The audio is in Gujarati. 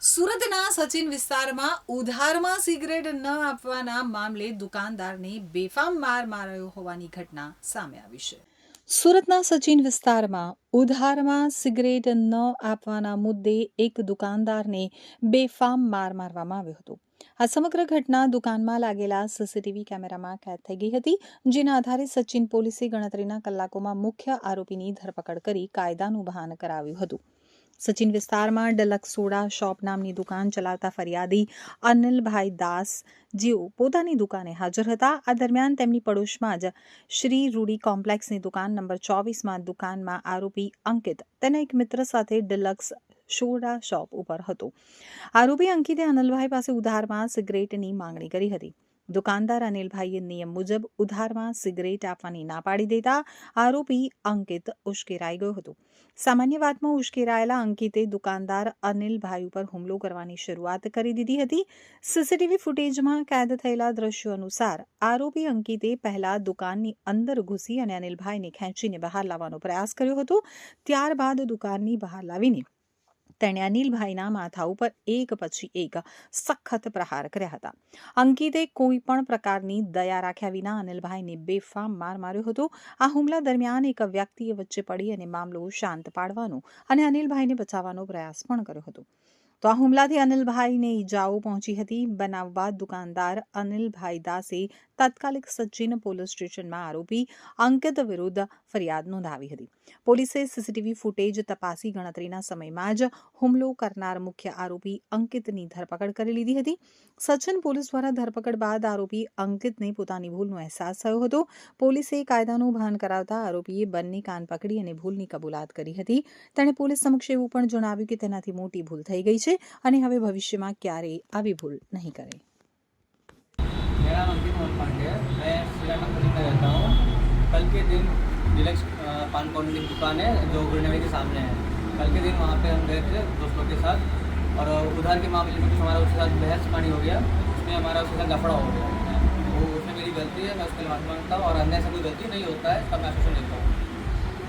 સુરતના સચિન વિસ્તારમાં ઉધારમાં સિગરેટ ન આપવાના મામલે દુકાનદારને બેફામ માર માર્યો હોવાની ઘટના સામે આવી છે. સુરતના સચિન વિસ્તારમાં ઉધારમાં સિગરેટ ન આપવાના મુદ્દે એક દુકાનદારને બેફામ માર મારવામાં આવ્યો હતો. આ સમગ્ર ઘટના દુકાનમાં લાગેલા સીસીટીવી કેમેરામાં કેદ થઈ ગઈ હતી, જેના આધારે સચિન પોલીસે ગણતરીના કલાકોમાં મુખ્ય આરોપીની ધરપકડ કરી કાયદાનું ભાન કરાવ્યું હતું. સચિન વિસ્તારમાં ડલક્સ સોડા શોપ નામની દુકાન ચલાવતા ફરિયાદી અનિલભાઈ દાસ, જેઓ પોતાની દુકાને હાજર હતા. આ દરમિયાન તેમની પડોશમાં જ શ્રી રૂડી કોમ્પ્લેક્સની દુકાન નંબર ચોવીસમાં દુકાનમાં આરોપી અંકિત, તેના એક મિત્ર સાથે ડલક્સ સોડા શોપ ઉપર હતો. આરોપી અંકિતે અનિલભાઈ પાસે ઉધારમાં સિગરેટની માંગણી કરી હતી. દુકાનદાર અનિલભાઈએ નિયમ મુજબ ઉધારમાં સિગરેટ આપવાની ના પાડી દેતા આરોપી અંકિત ઉશ્કેરાઈ ગયો હતો સામાન્ય વાતમાં ઉશ્કેરાયેલા અંકિતે દુકાનદાર અનિલભાઈ ઉપર હુમલો કરવાની શરૂઆત કરી દીધી હતી સીસીટીવી ફૂટેજમાં કેદ થયેલા દ્રશ્યો અનુસાર આરોપી અંકિતે પહેલા દુકાનની અંદર ઘૂસી અને અનિલભાઈને ખેંચીને બહાર લાવવાનો પ્રયાસ કર્યો હતો ત્યારબાદ દુકાનની બહાર લાવીને તેણે અનિલભાઈના માથા ઉપર એક પછી એક સખત પ્રહાર કર્યા હતા. અંકિતે કોઈ પણ પ્રકારની દયા રાખ્યા વિના અનિલભાઈને બેફામ માર માર્યો હતો. આ હુમલા દરમિયાન એક વ્યક્તિએ વચ્ચે પડી અને મામલો શાંત પાડવાનો અને અનિલભાઈને બચાવવાનો પ્રયાસ પણ કર્યો હતો. તો આ હુમલાથી અનિલભાઈને ઈજાઓ પહોંચી હતી. બનાવવા દુકાનદાર અનિલભાઈ દાસે તાત્કાલિક સચિન પોલીસ સ્ટેશનમાં આરોપી અંકિત વિરુદ્ધ ફરિયાદ નોંધાવી હતી. પોલીસે સીસીટીવી ફૂટેજ તપાસી ગણતરીના સમયમાં જ હુમલો કરનાર મુખ્ય આરોપી અંકિતની ધરપકડ કરી લીધી હતી. સચિન પોલીસ દ્વારા ધરપકડ બાદ આરોપી અંકિતને પોતાની ભૂલનો અહેસાસ થયો હતો. પોલીસે કાયદાનું ભાન કરાવતા આરોપીએ બંને કાન પકડી અને ભૂલની કબૂલાત કરી હતી. તેણે પોલીસ સમક્ષ એવું પણ જણાવ્યું કે તેનાથી મોટી ભૂલ થઈ ગઈ છે અને હવે ભવિષ્યમાં ક્યારેય આવી ભૂલ નહીં કરે. मेरा नाम मोहन पांडे है। मैं सिला कंपनी में रहता हूँ। कल के दिन डिलक्स पान कॉर्नर की दुकान है, जो गुरनवे के सामने है। कल के दिन वहाँ पे हम गए थे दोस्तों के साथ और उधार के मामले में कुछ हमारा उसके साथ बहस पानी हो गया। उसमें हमारा उसके साथ लफड़ा हो गया। वो उसमें मेरी गलती है, मैं उसके लिए माफ़ी माँगता हूँ और अन्य ऐसा कोई गलती नहीं होता है, इसका मैं आश्वासन देता हूँ।